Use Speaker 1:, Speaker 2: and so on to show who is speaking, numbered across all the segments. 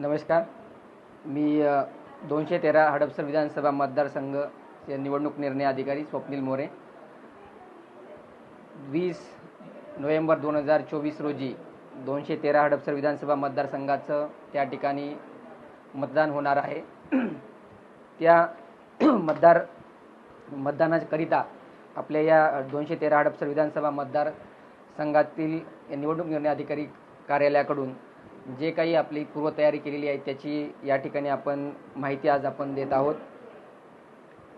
Speaker 1: नमस्कार. मी दोनशे तेरा हडपसर विधानसभा मतदारसंघ निवडणूक निर्णय अधिकारी स्वप्नील मोरे. वीस नोव्हेंबर दोन हजार चोवीस रोजी दोनशे तेरा हडपसर विधानसभा मतदारसंघाचं त्या ठिकाणी मतदान होणार आहे. त्या मतदार मतदानाकरिता आपल्या या दोनशे तेरा हडपसर विधानसभा मतदारसंघातील निवडणूक निर्णय अधिकारी कार्यालयाकडून जे काही आपली पूर्वतयारी केलेली आहे त्याची या ठिकाणी आपण माहिती आज आपण देत आहोत.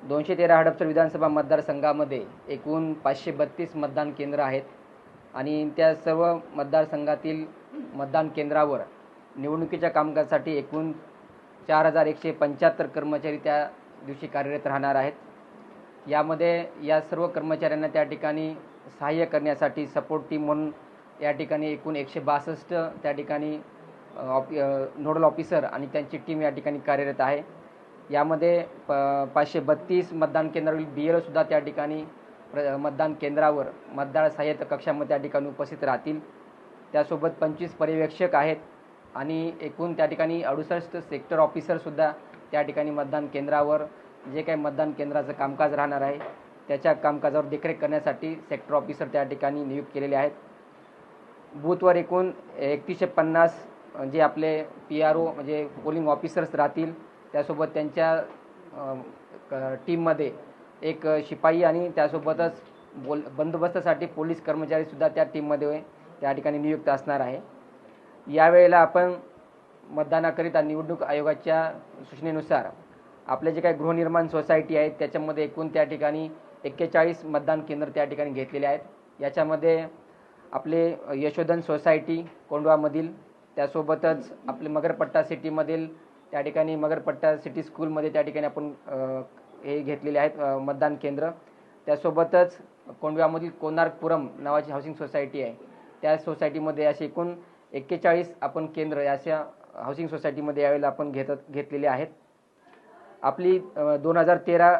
Speaker 1: दोनशे तेरा हडपसर विधानसभा मतदारसंघामध्ये एकूण पाचशे बत्तीस मतदान केंद्र आहेत आणि त्या सर्व मतदारसंघातील मतदान केंद्रावर निवडणुकीच्या कामकाजासाठी एकूण चार हजार एकशे पंच्याहत्तर कर्मचारी त्या दिवशी कार्यरत राहणार आहेत. यामध्ये या सर्व कर्मचाऱ्यांना त्या ठिकाणी सहाय्य करण्यासाठी सपोर्ट टीम म्हणून या ठिकाणी एकूण एकशे बासष्ट त्या ठिकाणी ऑफि नोडल ऑफिसर आणि त्यांची टीम या ठिकाणी कार्यरत आहे. यामध्ये प पाचशे बत्तीस मतदान केंद्रावरील बी एल सुद्धा त्या ठिकाणी प्र मतदान केंद्रावर मतदार सहाय्यत कक्षामध्ये त्या ठिकाणी उपस्थित राहतील. त्यासोबत पंचवीस पर्यवेक्षक आहेत आणि एकूण त्या ठिकाणी अडुसष्ट सेक्टर ऑफिसरसुद्धा त्या ठिकाणी मतदान केंद्रावर जे काही मतदान केंद्राचं कामकाज राहणार आहे त्याच्या कामकाजावर देखरेख करण्यासाठी सेक्टर ऑफिसर त्या ठिकाणी नियुक्त केलेले आहेत. बूथवर एकूण एकतीसशे पन्नास जे आपले पी आर ओ म्हणजे पोलिंग ऑफिसर्स राहतील त्यासोबत त्यांच्या क- टीममध्ये एक शिपाई आणि त्यासोबतच बोल बंदोबस्तासाठी पोलीस कर्मचारीसुद्धा त्या टीममध्ये त्या ठिकाणी नियुक्त असणार आहे. यावेळेला आपण मतदानाकरिता निवडणूक आयोगाच्या सूचनेनुसार आपले जे काही गृहनिर्माण सोसायटी आहेत त्याच्यामध्ये एकूण त्या ठिकाणी एक्केचाळीस मतदान केंद्र त्या ठिकाणी घेतलेले आहेत. याच्यामध्ये आपले यशोधन सोसायटी कोंडवामधील त्यासोबतच आपले मगरपट्टा सिटीमधील त्या ठिकाणी मगरपट्टा सिटी स्कूलमध्ये त्या ठिकाणी आपण हे घेतलेले आहेत मतदान केंद्र. त्यासोबतच कोंडव्यामधील कोणार्कपुरम नावाची हाऊसिंग सोसायटी आहे. त्या सोसायटीमध्ये असे एकूण एक्केचाळीस आपण केंद्र अशा हाऊसिंग सोसायटीमध्ये यावेळेला आपण घेत घेतलेले आहेत. आपली दोन हजार तेरा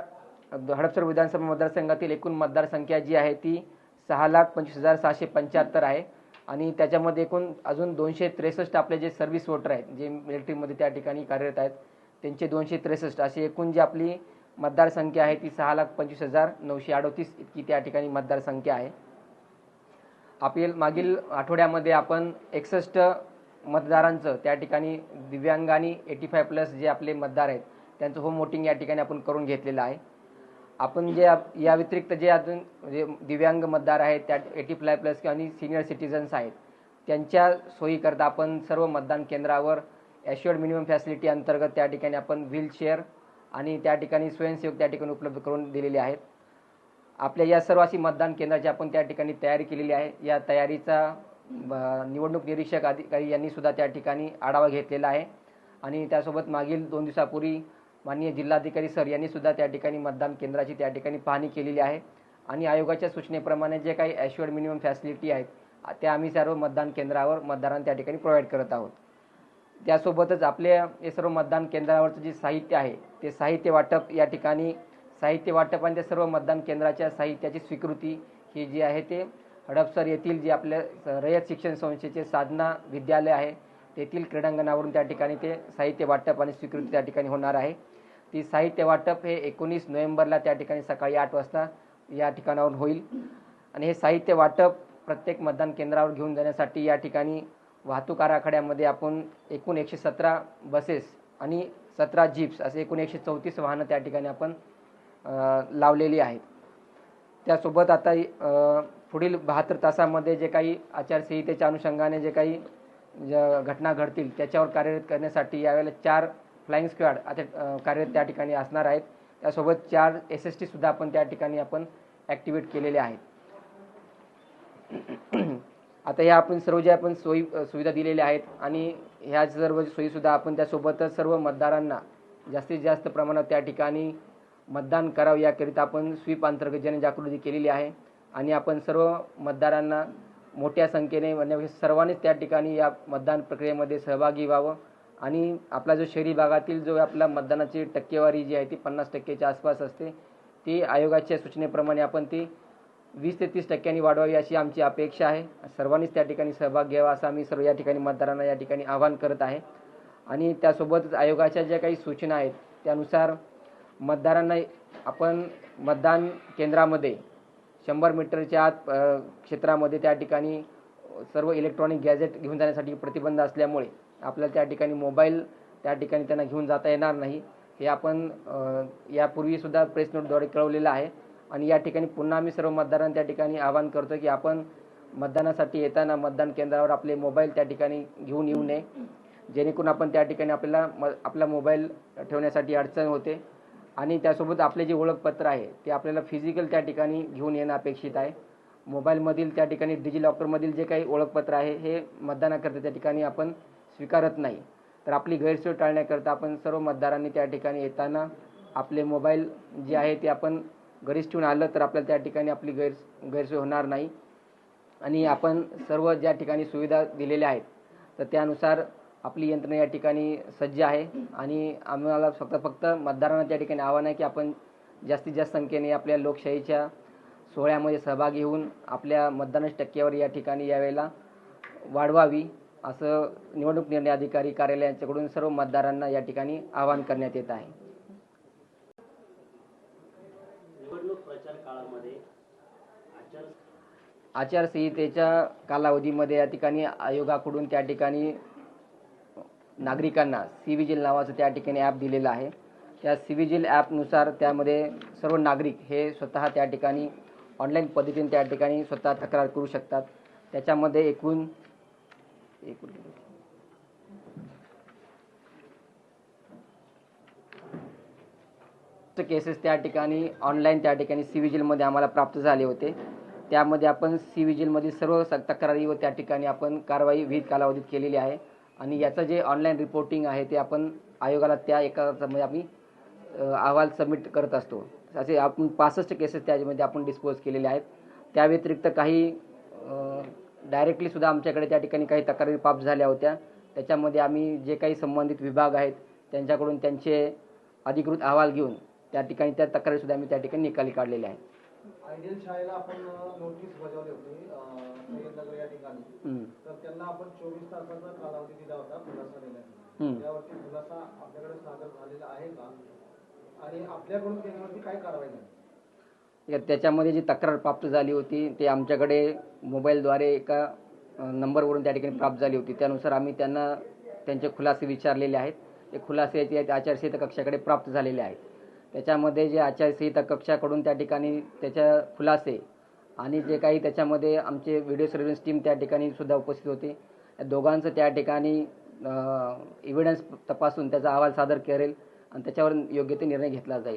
Speaker 1: हडपसर विधानसभा मतदारसंघातील एकूण मतदारसंख्या जी आहे ती सहा लाख पंचवीस हजार सहाशे पंच्याहत्तर आहे. आणि त्याच्यामध्ये एकूण अजून दोनशे त्रेसष्ट आपले जे सर्व्हिस वोटर आहेत जे मिलिटरीमध्ये त्या ठिकाणी कार्यरत आहेत त्यांचे दोनशे त्रेसष्ट. अशी एकूण जी आपली मतदारसंख्या आहे ती सहा लाख पंचवीस हजार नऊशे अडोतीस इतकी त्या ठिकाणी मतदारसंख्या आहे. आपील मागील आठवड्यामध्ये आपण एकसष्ट मतदारांचं त्या ठिकाणी दिव्यांग आणि एटी फाय प्लस जे आपले मतदार आहेत त्यांचं होम वोटिंग या ठिकाणी आपण करून घेतलेलं आहे. आपण जे आप- या व्यतिरिक्त जे अजून म्हणजे दिव्यांग मतदार आहेत त्या एटी फाय प्लस किंवा आणि सिनियर सिटीजन्स आहेत त्यांच्या सोयीकरता आपण सर्व मतदान केंद्रावर ॲश्युअर्ड मिनिमम फॅसिलिटी अंतर्गत त्या ठिकाणी आपण व्हीलचेअर आणि त्या ठिकाणी स्वयंसेवक त्या ठिकाणी उपलब्ध करून दिलेले आहेत. आपल्या या सर्व अशी मतदान केंद्राची आपण त्या ठिकाणी तयारी केलेली आहे. या तयारीचा निवडणूक निरीक्षक अधिकारी यांनी सुद्धा त्या ठिकाणी आढावा घेतलेला आहे. आणि त्यासोबत मागील दोन दिवसापूर्वी माननीय जिल्हाधिकारी सर यांनी सुद्धा त्या ठिकाणी मतदान केंद्राची त्या ठिकाणी पाहणी केलेली आहे. आणि आयोगाच्या सूचनेप्रमाणे जे काही ॲश्युअर्ड मिनिमम फॅसिलिटी आहेत त्या आम्ही सर्व मतदान केंद्रावर मतदारांना त्या ठिकाणी प्रोव्हाइड करत आहोत. त्यासोबतच आपल्या हे सर्व मतदान केंद्रावरचं जे साहित्य आहे ते साहित्य वाटप या ठिकाणी साहित्य वाटप आणि त्या सर्व मतदान केंद्राच्या साहित्याची स्वीकृती ही जी आहे ते हडपसर येथील जे आपल्या रयत शिक्षण संस्थेचे साधना विद्यालय आहे तेथील क्रीडांगणावरून त्या ठिकाणी ते साहित्य वाटप आणि स्वीकृती त्या ठिकाणी होणार आहे. ती साहित्य वाटप हे एकोणीस नोव्हेंबरला त्या ठिकाणी सकाळी आठ वाजता या ठिकाणावरून होईल. आणि हे साहित्य वाटप प्रत्येक मतदान केंद्रावर घेऊन जाण्यासाठी या ठिकाणी वाहतूक आराखड्यामध्ये आपण एकूण एकशे सतरा बसेस आणि सतरा जीप्स असे एकूण एकशे चौतीस वाहनं त्या ठिकाणी आपण लावलेली आहेत. त्यासोबत आता पुढील बहात्तर तासामध्ये जे काही आचारसंहितेच्या अनुषंगाने जे काही ज्या घटना घडतील त्याच्यावर कार्यरत करण्यासाठी यावेळेला चार फ्लाईंग स्क्वॅड आता कार्यरत त्या ठिकाणी असणार आहेत. त्यासोबत चार एस एस टी सुद्धा आपण त्या ठिकाणी आपण ॲक्टिवेट केलेले आहेत. आता ह्या आपण सर्व जे आपण सोयी सुविधा दिलेल्या आहेत आणि ह्या सर्व सोयीसुद्धा आपण त्यासोबतच सर्व मतदारांना जास्तीत जास्त प्रमाणात त्या ठिकाणी मतदान करावं याकरिता आपण स्वीप अंतर्गत जनजागृती केलेली आहे आणि आपण सर्व मतदारांना मोठ्या संख्येने म्हणण्यापेक्षा सर्वांनीच त्या ठिकाणी या मतदान प्रक्रियेमध्ये सहभागी व्हावं. आणि आपला जो शहरी भागातील जो आपला मतदानाची टक्केवारी जी आहे ती पन्नास टक्केच्या आसपास असते. ती आयोगाच्या सूचनेप्रमाणे आपण ती वीस ते तीस टक्क्यांनी वाढवावी अशी आमची अपेक्षा आहे. सर्वांनीच त्या ठिकाणी सहभाग घ्यावा असं आम्ही सर्व या ठिकाणी मतदारांना या ठिकाणी आवाहन करत आहे. आणि त्यासोबतच आयोगाच्या ज्या काही सूचना आहेत त्यानुसार मतदारांना आपण मतदान केंद्रामध्ये शंभर मीटरच्या आत क्षेत्रामध्ये त्या ठिकाणी सर्व इलेक्ट्रॉनिक गॅजेट घेऊन जाण्यासाठी प्रतिबंध असल्यामुळे आपल्याला त्या ठिकाणी मोबाईल त्या ठिकाणी त्यांना घेऊन जाता येणार नाही. हे आपण यापूर्वीसुद्धा प्रेस नोटद्वारे कळवलेलं आहे. आणि या ठिकाणी पुन्हा आम्ही सर्व मतदारांना त्या ठिकाणी आवाहन करतो की आपण मतदानासाठी येताना मतदान केंद्रावर आपले मोबाईल त्या ठिकाणी घेऊन येऊ नये. जेणेकरून आपण त्या ठिकाणी आपल्याला म आपला मोबाईल ठेवण्यासाठी अडचण होते. आणि त्यासोबत आपले जे ओळखपत्र आहे ते आपल्याला फिजिकल त्या ठिकाणी घेऊन येणं अपेक्षित आहे. मोबाईलमधील त्या ठिकाणी डिजिलॉकरमधील जे काही ओळखपत्र आहे हे मतदानाकरता त्या ठिकाणी आपण स्वीकारत नाही. तर आपली गैरसोय टाळण्याकरता आपण सर्व मतदारांनी त्या ठिकाणी येताना आपले मोबाईल जे आहे ते आपण घरीच ठेवून आलं तर आपल्याला त्या ठिकाणी आपली गैर गैरसोय होणार नाही. आणि आपण सर्व ज्या ठिकाणी सुविधा दिलेल्या आहेत तर त्यानुसार आपली यंत्रणा या ठिकाणी सज्ज आहे. आणि आम्हाला फक्त फक्त मतदारांना त्या ठिकाणी आव्हान आहे की आपण जास्तीत जास्त संख्येने आपल्या लोकशाहीच्या सोहळ्यामध्ये सहभागी होऊन आपल्या मतदानाच्या टक्केवारी या ठिकाणी यावेळेला वाढवावी असं निवडणूक निर्णय अधिकारी कार्यालयाच्याकडून सर्व मतदारांना या ठिकाणी आवाहन करण्यात येत आहे. आचारसंहितेच्या कालावधीमध्ये या ठिकाणी आयोगाकडून त्या ठिकाणी नागरिकांना सी विजिल नावाचं त्या ठिकाणी ॲप दिलेलं आहे. त्या सी विजिल ॲपनुसार त्यामध्ये सर्व नागरिक हे स्वतः त्या ठिकाणी ऑनलाईन पद्धतीने त्या ठिकाणी स्वतः तक्रार करू शकतात. त्याच्यामध्ये एकूण एकूण केसेस त्या ठिकाणी ऑनलाईन त्या ठिकाणी सी विजिलमध्ये आम्हाला प्राप्त झाले होते. त्यामध्ये आपण सी विजिलमधील सर्व तक्रारी व त्या ठिकाणी आपण कारवाई विविध कालावधीत केलेली आहे. आणि याचं जे ऑनलाईन रिपोर्टिंग आहे ते आपण आयोगाला त्या एका म्हणजे आम्ही अहवाल सबमिट करत असतो. असे आपण पासष्ट केसेस त्याच्यामध्ये आपण डिस्पोज केलेले आहेत. त्या व्यतिरिक्त काही डायरेक्टली सुद्धा आमच्याकडे त्या ठिकाणी काही तक्रारी प्राप्त झाल्या होत्या. त्याच्यामध्ये आम्ही जे काही संबंधित विभाग आहेत त्यांच्याकडून त्यांचे अधिकृत अहवाल घेऊन त्या ठिकाणी त्या तक्रारीसुद्धा आम्ही त्या ठिकाणी निकाली काढलेल्या आहेत.
Speaker 2: आयडियल शाळेला आपण नोटीस बजावली होती सह्याद्रीनगर या ठिकाणी. तर त्यांना आपण चोवीस तासाचा कालावधी दिला होता खुलासा खुलासा आपल्याकडे सादर झालेला आहे का? आणि आपल्याकडून त्याच्यावरती काय कारवाई झाली?
Speaker 1: या- त्याच्यामध्ये जी तक्रार प्राप्त झाली होती ते आमच्याकडे मोबाईलद्वारे एका नंबरवरून त्या ठिकाणी प्राप्त झाली होती. त्यानुसार आम्ही त्यांना त्यांचे खुलासे विचारलेले आहेत. ते खुलासे आचारसंहिता कक्षाकडे प्राप्त झालेले आहेत. त्याच्यामध्ये जे आचारसंहिता कक्षाकडून त्या ठिकाणी त्याच्या खुलासे आणि जे काही त्याच्यामध्ये आमचे व्हिडिओ सर्व्हिस टीम त्या ठिकाणी सुद्धा उपस्थित होते. या दोघांचं त्या ठिकाणी इव्हिडन्स तपासून त्याचा अहवाल सादर करेल आणि त्याच्यावर योग्य ते निर्णय घेतला जाईल.